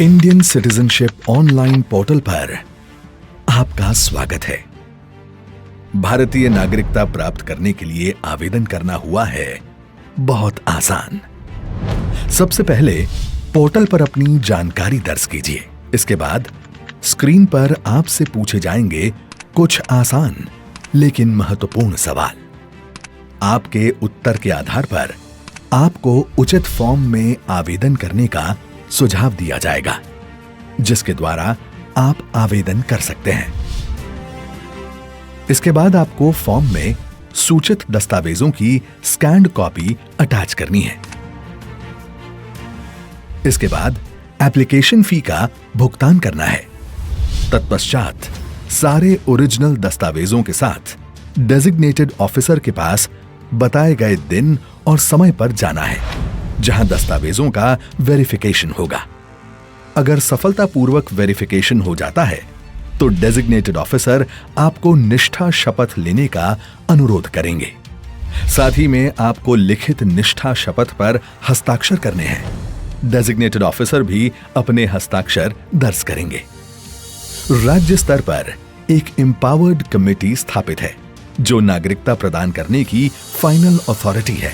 Indian citizenship online portal पर आपका स्वागत है। भारतीय नागरिकता प्राप्त करने के लिए आवेदन करना हुआ है बहुत आसान। सबसे पहले पोर्टल पर अपनी जानकारी दर्ज कीजिए। इसके बाद स्क्रीन पर आपसे पूछे जाएँगे कुछ आसान, लेकिन महत्वपूर्ण सवाल। आपके उत्तर के आधार पर आपको उचित फॉर्म में आवेदन करने का सुझाव दिया जाएगा, जिसके द्वारा आप आवेदन कर सकते हैं। इसके बाद आपको फॉर्म में सूचित दस्तावेजों की स्कैंड कॉपी अटैच करनी है। इसके बाद एप्लीकेशन फ़ी का भुगतान करना है। तत्पश्चात सारे ओरिजिनल दस्तावेजों के साथ डेजिग्नेटेड ऑफिसर के पास बताए गए दिन और समय पर जाना है। जहाँ दस्तावेजों का वेरिफिकेशन होगा। अगर सफलतापूर्वक वेरिफिकेशन हो जाता है तो डेजिग्नेटेड ऑफिसर आपको निष्ठा शपथ लेने का अनुरोध करेंगे। साथ ही में आपको लिखित निष्ठा शपथ पर हस्ताक्षर करने हैं। डेजिग्नेटेड ऑफिसर भी अपने हस्ताक्षर दर्ज करेंगे। राज्य स्तर पर एक एम्पावर्ड कमेटी स्थापित है, जो नागरिकता प्रदान करने की फाइनल अथॉरिटी है।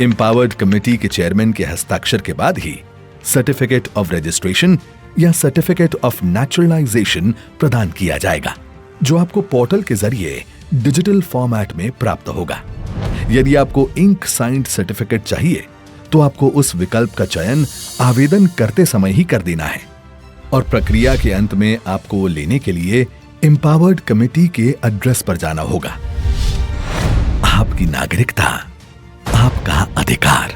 एम्पावर्ड कमेटी के चेयरमैन के हस्ताक्षर के बाद ही सर्टिफिकेट ऑफ़ रजिस्ट्रेशन या सर्टिफिकेट ऑफ़ नेचुरलाइजेशन प्रदान किया जाएगा, जो आपको पोर्टल के ज़रिए डिजिटल फॉर्मेट में प्राप्त होगा। यदि आपको इंक साइंड सर्टिफिकेट चाहिए तो आपको उस विकल्प का चयन आवेदन करते समय ही कर देना है। और प्रक्रिया के अंत में आपको लेने के लिए एम्पावर्ड कमेटी के एड्रेस पर जाना होगा। आपकी नागरिकता अधिकार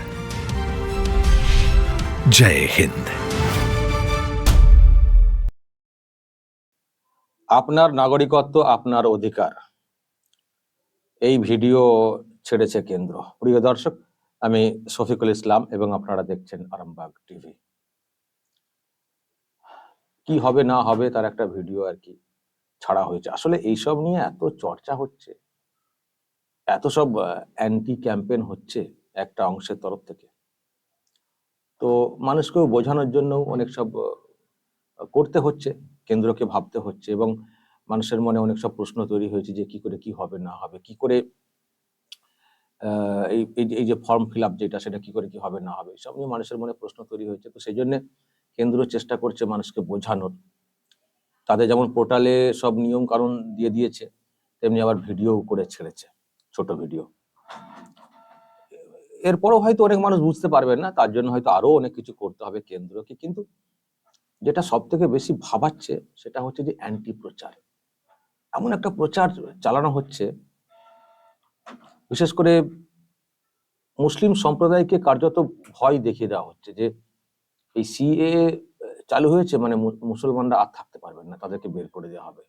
जय हिंद আপনার নাগরিকত্ব আপনার অধিকার এই ভিডিও ছেড়েছে কেন্দ্র প্রিয় দর্শক আমি শফিকুল ইসলাম এবং আপনারা দেখছেন আরামবাগ টিভি কি হবে না হবে তার একটা ভিডিও আর কি ছাড়া হয়েছে আসলে এইসব নিয়ে এত চর্চা হচ্ছে এত সব অ্যান্টি ক্যাম্পেন হচ্ছে একটা অংশের তরফ থেকে। তো মানুষকেও বোঝানোর জন্য অনেক সব করতে হচ্ছে, কেন্দ্রকে ভাবতে হচ্ছে এবং মানুষের মনে অনেক সব প্রশ্ন তৈরি হয়েছে যে কি করে কি হবে, না হবে, কি করে এই এই যে- ফর্ম ফিল আপ যেটা, সেটা কি করে কি হবে, না হবে সব নিয়ে মানুষের মনে প্রশ্ন তৈরি হয়েছে। তো সেই জন্য কেন্দ্র চেষ্টা করছে মানুষকে বোঝানোর। তাদের যেমন পোর্টালে সব নিয়ম কানুন দিয়ে দিয়েছে, তেমনি আবার ভিডিও করে ছেড়েছে, ছোট ভিডিও এরপরও হয়তো অনেক মানুষ বুঝতে পারবেন না, তার জন্য হয়তো আরও অনেক কিছু করতে হবে কেন্দ্রকে। কিন্তু যেটা সব থেকে বেশি ভাবাচ্ছে সেটা হচ্ছে যে অ্যান্টি প্রচার এমন একটা প্রচার চালানো হচ্ছে, বিশেষ করে মুসলিম সম্প্রদায়কে কার্যত ভয় দেখিয়ে দেওয়া হচ্ছে যে এই সিএ চালু হয়েছে মানে মুসলমানরা আর থাকতে পারবেন না, তাদেরকে বের করে দেওয়া হবে।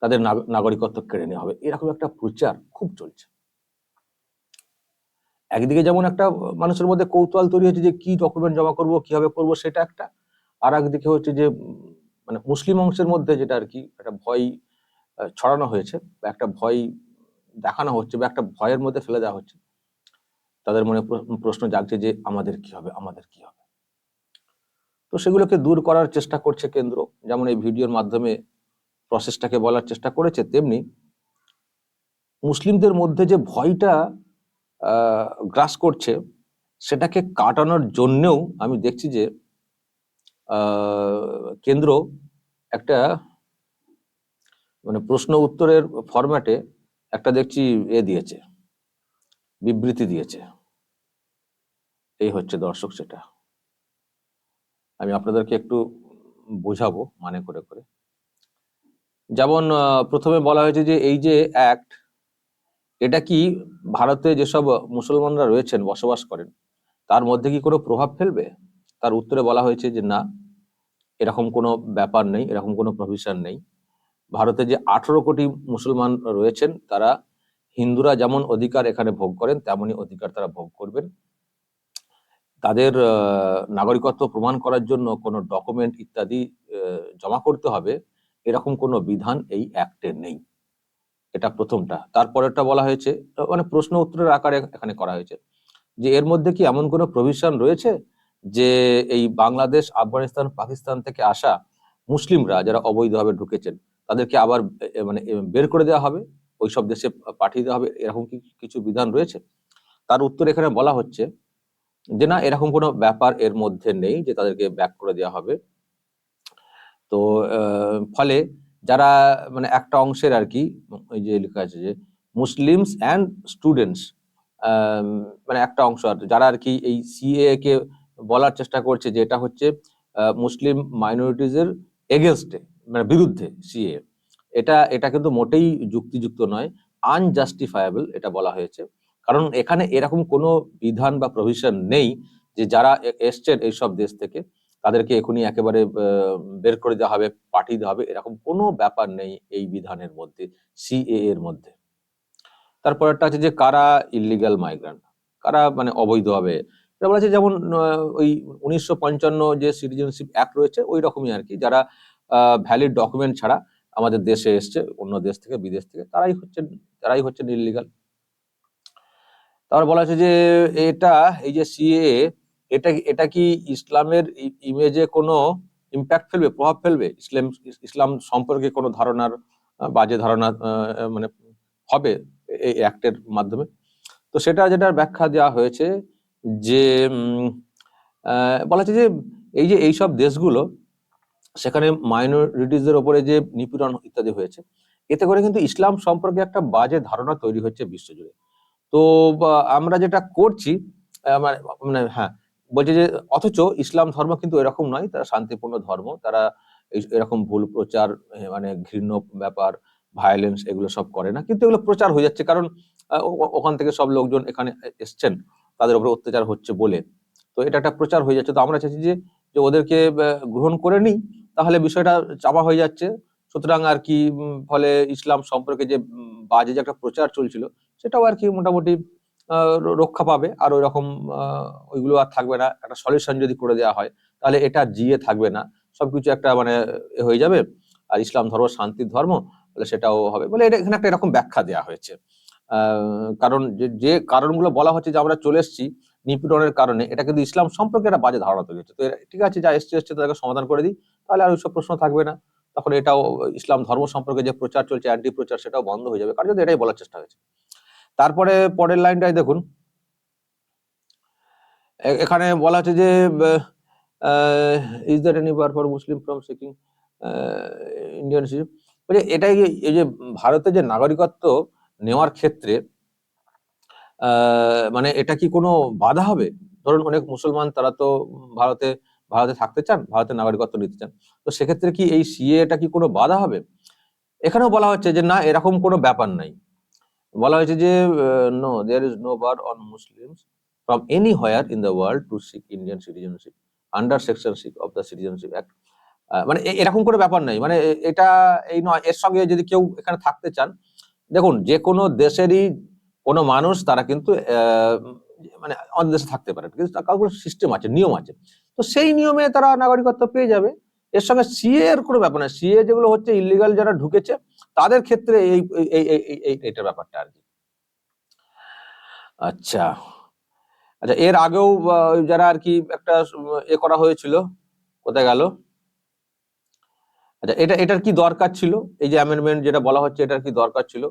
তাদের নাগ- নাগরিকত্ব কেড়ে নেওয়া হবে। এরকম একটা প্রচার খুব চলছে। একদিকে যেমন একটা মানুষের মধ্যে কৌতূহল তৈরি হচ্ছে যে কি ডকুমেন্ট জমা করব, কীভাবে করব সেটা একটা। আর একদিকে হচ্ছে যে মানে মুসলিম অংশের মধ্যে যেটা আর কি, একটা ভয় ছড়ানো হয়েছে বা একটা ভয় দেখানো হচ্ছে বা একটা ভয়ের মধ্যে ফেলে দেওয়া হচ্ছে। তাদের মনে প্রশ্ন জাগছে যে আমাদের কি হবে, আমাদের কি হবে? তো সেগুলোকে দূর করার চেষ্টা করছে কেন্দ্র। যেমন এই ভিডিওর মাধ্যমে প্রসেসটাকে বলার চেষ্টা করেছে, তেমনি মুসলিমদের মধ্যে যে ভয়টা গ্রাস করছে, সেটাকে কাটানোর জন্যও আমি দেখছি যে কেন্দ্র একটা মানে প্রশ্ন উত্তরের ফরম্যাটে একটা দেখছি এ দিয়েছে, বিবৃতি দিয়েছে। এই হচ্ছে দর্শক সেটা। আমি আপনাদেরকে একটু বোঝাবো মানে করে করে। যেমন প্রথমে বলা হয়েছে যে, এই যে অ্যাক্ট এটা কি ভারতে যেসব মুসলমানরা রয়েছেন, বসবাস করেন, তার মধ্যে কি কোনো প্রভাব ফেলবে? তার উত্তরে বলা হয়েছে যে না, এরকম কোনো ব্যাপার নেই, এরকম কোনো প্রভিশন নেই। ভারতে যে আঠেরো কোটি মুসলমান রয়েছেন, তারা হিন্দুরা যেমন অধিকার এখানে ভোগ করেন, তেমনই অধিকার তারা ভোগ করবেন। তাদের নাগরিকত্ব প্রমাণ করার জন্য কোনো ডকুমেন্ট ইত্যাদি জমা করতে হবে, এরকম কোনো বিধান এই অ্যাক্টে নেই। এটা প্রথমটা। তারপরেরটা বলা হয়েছে মানে প্রশ্ন উত্তরের আকারে এখানে করা হয়েছে যে এর মধ্যে কি এমন কোনো প্রভিশন রয়েছে যে এই বাংলাদেশ, আফগানিস্তান, পাকিস্তান থেকে আসা মুসলিমরা যারা অবৈধভাবে ঢুকেছেন, তাদেরকে আবার মানে বের করে দেওয়া হবে? ওই সব দেশে পাঠিয়ে দেওয়া হবে? এরকম কি কিছু বিধান রয়েছে? তার উত্তর এখানে বলা হচ্ছে যে না, এরকম কোনো ব্যাপার এর মধ্যে নেই যে তাদেরকে ব্যাক করে দেওয়া হবে। তো ফলে যারা মানে একটা অংশের আর কি ওই যে লেখা আছে যে মুসলিমস অ্যান্ড স্টুডেন্টস মানে একটা অংশ আর যারা আর কি এই সিএ কে বলার চেষ্টা করছে যে এটা হচ্ছে মুসলিম মাইনরিটিজের এগেনস্টে মানে বিরুদ্ধে সিএ এটা এটা কিন্তু মোটেই যুক্তিযুক্ত নয় আনজাস্টিফায়াবল এটা বলা হয়েছে। কারণ এখানে এরকম কোনো বিধান বা প্রভিশন নেই যে যারা এসছেন এইসব দেশ থেকে। তাদেরকে এখনই একেবারে বের করে দেওয়া হবে, পাঠিয়ে দেওয়া হবে, এরকম কোনো ব্যাপার নেই এই বিধানের মধ্যে সিএ এর মধ্যে। তারপরটা আছে যে কারা ইলিগাল মাইগ্রান্ট কারা মানে অবৈধভাবে? এটা বলা আছে যেমন ওই উনিশশো পঞ্চান্ন যে সিটিজেনশিপ অ্যাক্ট রয়েছে, ওই রকমই আর কি যারা ভ্যালিড ডকুমেন্ট ছাড়া আমাদের দেশে এসছে, অন্য দেশ থেকে, বিদেশ থেকে, তারাই হচ্ছেন তারাই হচ্ছেন ইলিগাল তারপর বলা হচ্ছে যে, এটা এই যে সিএ এটা এটা কি ইসলামের ইমেজে কোনো ইম্প্যাক্ট ফেলবে, প্রভাব ফেলবে? ইসলাম ইসলাম সম্পর্কে কোনো ধারণার বাজে ধারণা মানে হবে এই অ্যাক্টের মাধ্যমে? তো সেটা যেটার ব্যাখ্যা দেওয়া হয়েছে যে বলা হচ্ছে যে এই যে এইসব দেশগুলো, সেখানে মাইনরিটিসদের ওপরে যে নিপীড়ন ইত্যাদি হয়েছে, এতে করে কিন্তু ইসলাম সম্পর্কে একটা বাজে ধারণা তৈরি হচ্ছে বিশ্বজুড়ে। তো আমরা যেটা করছি মানে মানে হ্যাঁ বলছে যে, অথচ ইসলাম ধর্ম কিন্তু এরকম নয়, তারা শান্তিপূর্ণ ধর্ম, তারা এরকম ভুল প্রচার মানে ঘৃণ্য ব্যাপার ভায়োলেন্স এগুলো সব করে না। কিন্তু এগুলো প্রচার হয়ে যাচ্ছে কারণ ওখান থেকে সব লোকজন এখানে এসছেন, তাদের উপরে অত্যাচার হচ্ছে বলে। তো এটা একটা প্রচার হয়ে যাচ্ছে। তো আমরা চাইছি যে যে ওদেরকে গ্রহণ করে নিই, তাহলে বিষয়টা চাপা হয়ে যাচ্ছে। সুতরাং আর কি ফলে ইসলাম সম্পর্কে যে বাজে যে একটা প্রচার চলছিল, সেটাও আর কি মোটামুটি রক্ষা পাবে। আর ওই রকম ওইগুলো আর থাকবে না। একটা সলিউশন যদি করে দেওয়া হয়, তাহলে এটা জিয়ে থাকবে না। সবকিছু একটা মানে হয়ে যাবে। আর ইসলাম ধর্ম, শান্তির ধর্ম, তাহলে সেটাও হবে। বলে এটা এখানে একটা এরকম ব্যাখ্যা দেওয়া হয়েছে। কারণ যে কারণগুলো বলা হচ্ছে যে আমরা চলে এসেছি নিপীড়নের কারণে, এটা কিন্তু ইসলাম সম্পর্কে একটা বাজে ধারণা তৈরি হচ্ছে। তো ঠিক আছে, যা এসছে এসছে, তাদেরকে সমাধান করে দিই। তাহলে আর ওইসব প্রশ্ন থাকবে না। তখন এটাও ইসলাম ধর্ম সম্পর্কে যে প্রচার চলছে অ্যান্টি প্রচার সেটাও বন্ধ হয়ে যাবে। কারণ যদি এটাই বলার চেষ্টা হয়েছে। তারপরে পরের লাইনটাই দেখুন। এখানে বলা হচ্ছে যে is that any bar for Muslim from seeking Indian বলছে, এটাই এই যে ভারতের যে নাগরিকত্ব নেওয়ার ক্ষেত্রে মানে এটা কি কোনো বাধা হবে? ধরুন অনেক মুসলমান তারা তো ভারতে ভারতে থাকতে চান, ভারতের নাগরিকত্ব নিতে চান। তো সেক্ষেত্রে কি এই সিএ এটা কি কোনো বাধা হবে? এখানেও বলা হচ্ছে যে, না, এরকম কোনো ব্যাপার নাই। বলা হয়েছে যে no there is no bar on Muslims from anywhere in the world to seek Indian citizenship under section six of the citizenship act মানে এরকম কোনো ব্যাপার নেই। মানে এটা এই নয়, এর সঙ্গে যদি কেউ এখানে থাকতে চান, দেখুন, যে কোনো দেশেরই কোনো মানুষ তারা কিন্তু মানে আমাদের দেশে থাকতে পারে। কিন্তু তার কারও সিস্টেম আছে, নিয়ম আছে। তো সেই নিয়মে তারা নাগরিকত্ব পেয়ে যাবে। এর সঙ্গে সিএ এর কোনো ব্যাপার না সিএ যেগুলো হচ্ছে ইলিগাল যারা ঢুকেছে তাদের ক্ষেত্রে এই, এই- এই, এই- এই- এই- এইটার ব্যাপারটা আর কি। আচ্ছা। আচ্ছা এর আগেও যারা আর কি একটা এ করা হয়েছিল, কোথায় গেল? আচ্ছা এটা, এটার কি দরকার ছিল? এই যে অ্যামেন্ডমেন্ট যেটা বলা হচ্ছে, এটার কি দরকার ছিল?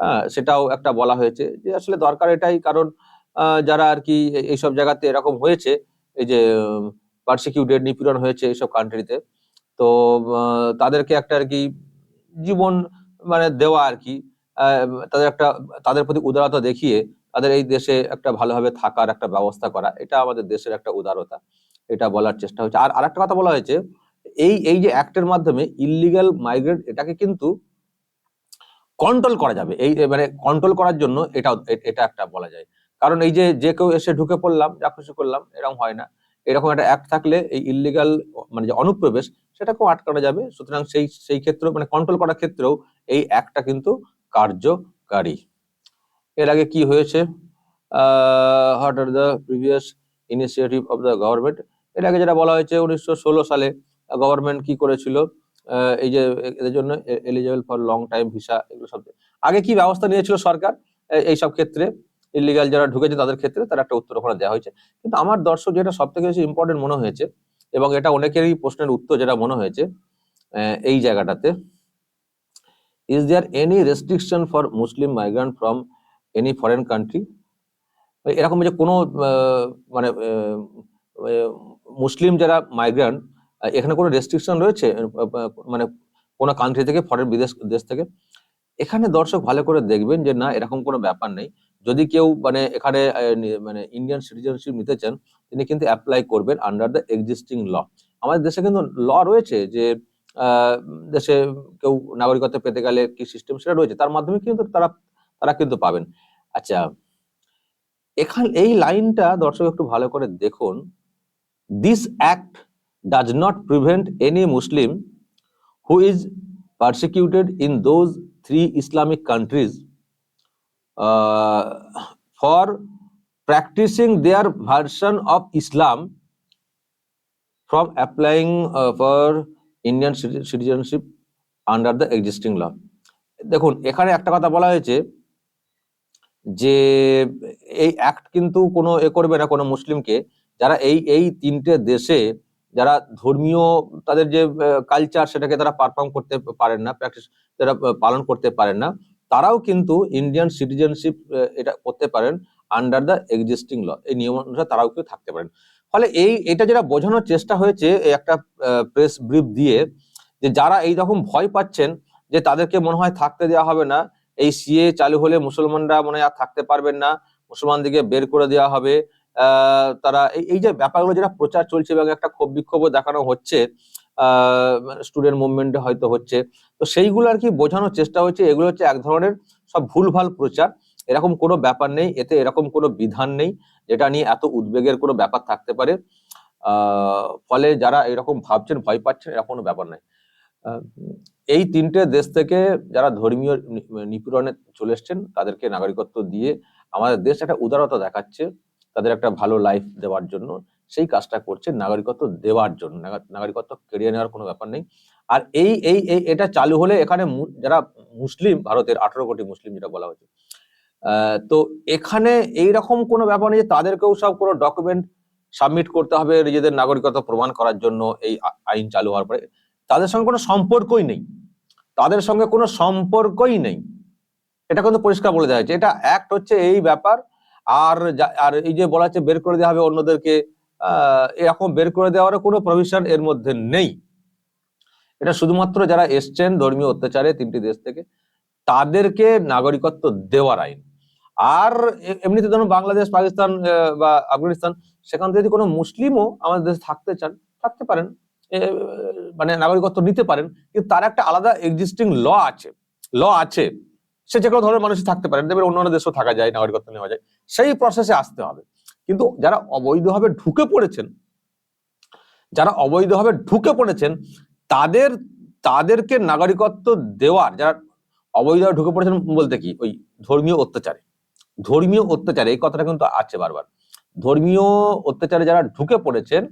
হ্যাঁ সেটাও একটা বলা হয়েছে যে আসলে দরকার এটাই, কারণ যারা আর কি এইসব জায়গাতে এরকম হয়েছে, এই যে পারসিকিউটেড নিপীড়ন হয়েছে এইসব কান্ট্রিতে তো তাদেরকে একটা আর কি জীবন মানে দেওয়া আর কি তাদের একটা, তাদের প্রতি উদারতা দেখিয়ে তাদের এই দেশে একটা ভালোভাবে থাকার একটা ব্যবস্থা করা, এটা আমাদের দেশের একটা উদারতা, এটা বলার চেষ্টা হচ্ছে। আর আরেকটা কথা বলা হয়েছে, এই এই যে অ্যাক্টের মাধ্যমে ইলিগাল মাইগ্রেট এটাকে কিন্তু কন্ট্রোল করা যাবে, এই মানে কন্ট্রোল করার জন্য এটা এটা একটা বলা যায়। কারণ এই যে যে কেউ এসে ঢুকে পড়লাম, যা খুশি করলাম, এরকম হয় না। এরকম একটা অ্যাক্ট থাকলে এই ইলিগাল মানে যে অনুপ্রবেশ, সেটাকেও আটকানো যাবে। সুতরাং সেই সেই ক্ষেত্রে মানে কন্ট্রোল করার ক্ষেত্রেও এই অ্যাক্টটা কিন্তু কার্যকারী। এর আগে কি হয়েছে? What are the previous initiative of the government এর আগে যেটা বলা হয়েছে, উনিশশো ষোলো সালে গভর্নমেন্ট কি করেছিল? এই যে এদের জন্য eligible for long time visa এগুলো সব আগে কি ব্যবস্থা নিয়েছিল সরকার? এই সব ক্ষেত্রে ইলিগাল যারা ঢুকেছে তাদের ক্ষেত্রে তার একটা উত্তর ওখানে দেওয়া হয়েছে। কিন্তু আমার দর্শক যেটা সব থেকে বেশি ইম্পর্টেন্ট মনে হয়েছে এবং এটা অনেকেরই প্রশ্নের উত্তর যেটা মনে হয়েছে এই জায়গাটাতে is there any restriction for Muslim migrant from any foreign country এরকম যে কোনো মানে মুসলিম যারা মাইগ্রান্ট এখানে কোনো রেস্ট্রিকশন রয়েছে? মানে কোনো কান্ট্রি থেকে ফরেন বিদেশ, দেশ থেকে? এখানে দর্শক ভালো করে দেখবেন যে না, এরকম কোনো ব্যাপার নেই। যদি কেউ মানে এখানে মানে ইন্ডিয়ান সিটিজেনশিপ নিতে চান, তিনি কিন্তু অ্যাপ্লাই করবেন আন্ডার দ্য এক্সিস্টিং ল আমাদের দেশে কিন্তু ল রয়েছে যে দেশে কেউ নাগরিকত্ব পেতে গেলে কি সিস্টেম সেটা রয়েছে, তার মাধ্যমে কিন্তু তারা তারা কিন্তু পাবেন। আচ্ছা এখান, এই লাইনটা দর্শক একটু ভালো করে দেখুন। This act does not prevent any Muslim who is persecuted in those three Islamic countries. Their version of Islam from applying uh, for Indian citi- citizenship under the existing law. দেখুন এখানে একটা কথা বলা হয়েছে যে এই অ্যাক্ট কিন্তু কোনো এ করবে না কোনো মুসলিমকে যারা এই এই তিনটে দেশে যারা ধর্মীয় তাদের যে কালচার সেটাকে তারা পারফর্ম করতে পারেন না প্র্যাকটিস তারা পালন করতে পারেন না তারাও কিন্তু ইন্ডিয়ান সিটিজেনশিপ এটা করতে পারেন আন্ডার দ্য এক্সিস্টিং ল এই নিয়ম অনুসারে তারাও কেউ থাকতে পারেন। ফলে এই, এটা যেটা বোঝানোর চেষ্টা হয়েছে একটা প্রেস ব্রিফ দিয়ে যে যারা এই রকম ভয় পাচ্ছেন যে তাদেরকে মনে হয় থাকতে দেওয়া হবে না, এই সিএ চালু হলে মুসলমানরা মনে হয় আর থাকতে পারবেন না, মুসলমানদেরকে বের করে দেওয়া হবে তারা এই যে ব্যাপারগুলো যেটা প্রচার চলছে এবং একটা ক্ষোভ বিক্ষোভও দেখানো হচ্ছে স্টুডেন্ট মুভমেন্টে হয়তো হচ্ছে। তো সেইগুলো আর কি বোঝানোর চেষ্টা হচ্ছে। এগুলো হচ্ছে এক ধরনের সব ভুলভাল প্রচার। এরকম কোনো ব্যাপার নেই। এতে এরকম কোনো বিধান নেই যেটা নিয়ে এত উদ্বেগের কোনো ব্যাপার থাকতে পারে। ফলে যারা এরকম ভাবছেন, ভয় পাচ্ছেন, এরকম কোনো ব্যাপার নাই এই তিনটে দেশ থেকে যারা ধর্মীয় নিপীড়নে চলে এসছেন, তাদেরকে নাগরিকত্ব দিয়ে আমাদের দেশ একটা উদারতা দেখাচ্ছে, তাদের একটা ভালো লাইফ দেওয়ার জন্য। সেই কাজটা করছে নাগরিকত্ব দেওয়ার জন্য। নাগরিকত্ব কেড়িয়ে নেওয়ার কোনো ব্যাপার নেই। আর এই এই এই, এটা চালু হলে এখানে যারা মুসলিম, ভারতের আঠারো কোটি মুসলিম যেটা বলা হয়েছে তো এখানে এই রকম কোনো ব্যাপার নেই যে তাদেরকেও সব কোনো ডকুমেন্ট সাবমিট করতে হবে নিজেদের নাগরিকত্ব প্রমাণ করার জন্য এই আইন চালু হওয়ার পরে। তাদের সঙ্গে কোনো সম্পর্কই নেই। তাদের সঙ্গে কোনো সম্পর্কই নেই। এটা কিন্তু পরিষ্কার বলে দেওয়া হয়েছে। এটা অ্যাক্ট হচ্ছে এই ব্যাপার। আর আর এই যে বলা হচ্ছে বের করে দেওয়া হবে অন্যদেরকে এরকম বের করে দেওয়ার কোনো প্রভিশন এর মধ্যে নেই। এটা শুধুমাত্র যারা এসছেন ধর্মীয় অত্যাচারে তিনটি দেশ থেকে, তাদেরকে নাগরিকত্ব দেওয়ার আইন। আর এমনিতে ধরুন বাংলাদেশ, পাকিস্তান বা আফগানিস্তান, সেখান থেকে যদি কোনো মুসলিমও আমাদের দেশে থাকতে চান, থাকতে পারেন। মানে নাগরিকত্ব নিতে পারেন, কিন্তু তার একটা আলাদা এক্সিস্টিং ল আছে। ল আছে, সে যে কোনো ধরনের মানুষ থাকতে পারেন দেখবেন অন্য অন্য দেশেও থাকা যায়, নাগরিকত্ব নেওয়া যায়। সেই প্রসেসে আসতে হবে। কিন্তু যারা অবৈধভাবে ঢুকে পড়েছেন, যারা অবৈধভাবে ঢুকে পড়েছেন, তাদের, তাদেরকে নাগরিকত্ব দেওয়ার, যারা অবৈধভাবে ঢুকে পড়েছেন বলতে কি? ওই ধর্মীয় অত্যাচারে। ধর্মীয় অত্যাচারে, এই কথাটা কিন্তু আছে বারবার। ধর্মীয় অত্যাচারে যারা ঢুকে পড়েছেন,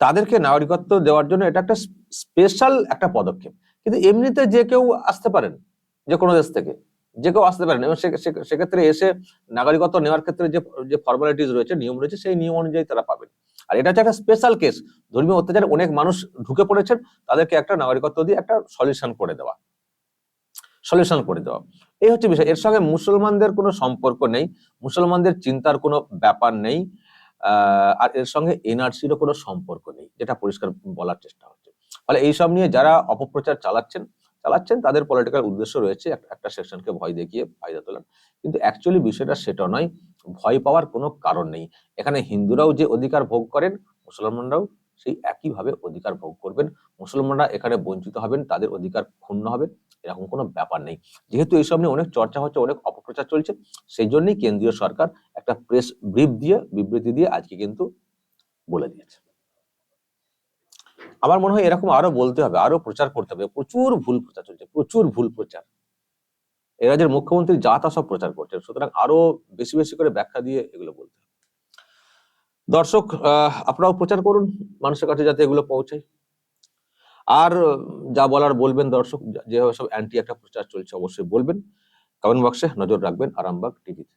তাদেরকে নাগরিকত্ব দেওয়ার জন্য এটা একটা স্পেশাল একটা পদক্ষেপ। কিন্তু এমনিতে যে কেউ আসতে পারেন, যে কোনো দেশ থেকে যে কেউ আসতে পারেন। এবং সেক্ষেত্রে এসে নাগরিকত্ব নেওয়ার ক্ষেত্রে যে যে ফর্মালিটিস রয়েছে, নিয়ম রয়েছে, সেই নিয়ম অনুযায়ী তারা পাবেন। আর এটা হচ্ছে একটা স্পেশাল কেস ধর্মীয় অত্যাচারে অনেক মানুষ ঢুকে পড়েছেন, তাদেরকে একটা নাগরিকত্ব দিয়ে একটা সলিউশন করে দেওয়া। সলিউশন করে দেওয়া। এই হচ্ছে বিষয়। এর সঙ্গে মুসলমানদের কোনো সম্পর্ক নেই, মুসলমানদের চিন্তার কোনো ব্যাপার নেই আর এর সঙ্গে এনআরসিরও কোনো সম্পর্ক নেই, যেটা পরিষ্কার বলার চেষ্টা হচ্ছে। ফলে এইসব নিয়ে যারা অপপ্রচার চালাচ্ছেন চালাচ্ছেন, তাদের পলিটিক্যাল উদ্দেশ্য রয়েছে একটা সেকশনকে ভয় দেখিয়ে ফায়দা তোলেন কিন্তু অ্যাকচুয়ালি বিষয়টা সেটা নয়, ভয় পাওয়ার কোনো কারণ নেই। এখানে হিন্দুরাও যে অধিকার ভোগ করেন, মুসলমানরাও সেই একইভাবে অধিকার ভোগ করবেন। মুসলমানরা এখানে বঞ্চিত হবেন, তাদের অধিকার ক্ষুণ্ণ হবে, এরকম কোনো ব্যাপার নেই। যেহেতু এইসব নিয়ে অনেক চর্চা হচ্ছে, অনেক অপপ্রচার চলছে সেই জন্যই কেন্দ্রীয় সরকার একটা প্রেস ব্রিফ দিয়ে, বিবৃতি দিয়ে আজকে কিন্তু বলে দিয়েছে। আমার মনে হয় এরকম আরও বলতে হবে, আরও প্রচার করতে হবে। প্রচুর ভুল প্রচার চলছে, প্রচুর ভুল প্রচার। এ রাজ্যের মুখ্যমন্ত্রী যা তা সব প্রচার করছেন, সুতরাং আরও বেশি বেশি করে ব্যাখ্যা দিয়ে এগুলো বলতে হবে। দর্শক আপনারাও প্রচার করুন মানুষের কাছে যাতে এগুলো পৌঁছায়। আর যা বলার বলবেন দর্শক যেভাবে সব অ্যান্টি একটা প্রচার চলছে, অবশ্যই বলবেন। কমেন্ট বক্সে নজর রাখবেন, আরামবাগ টিভিতে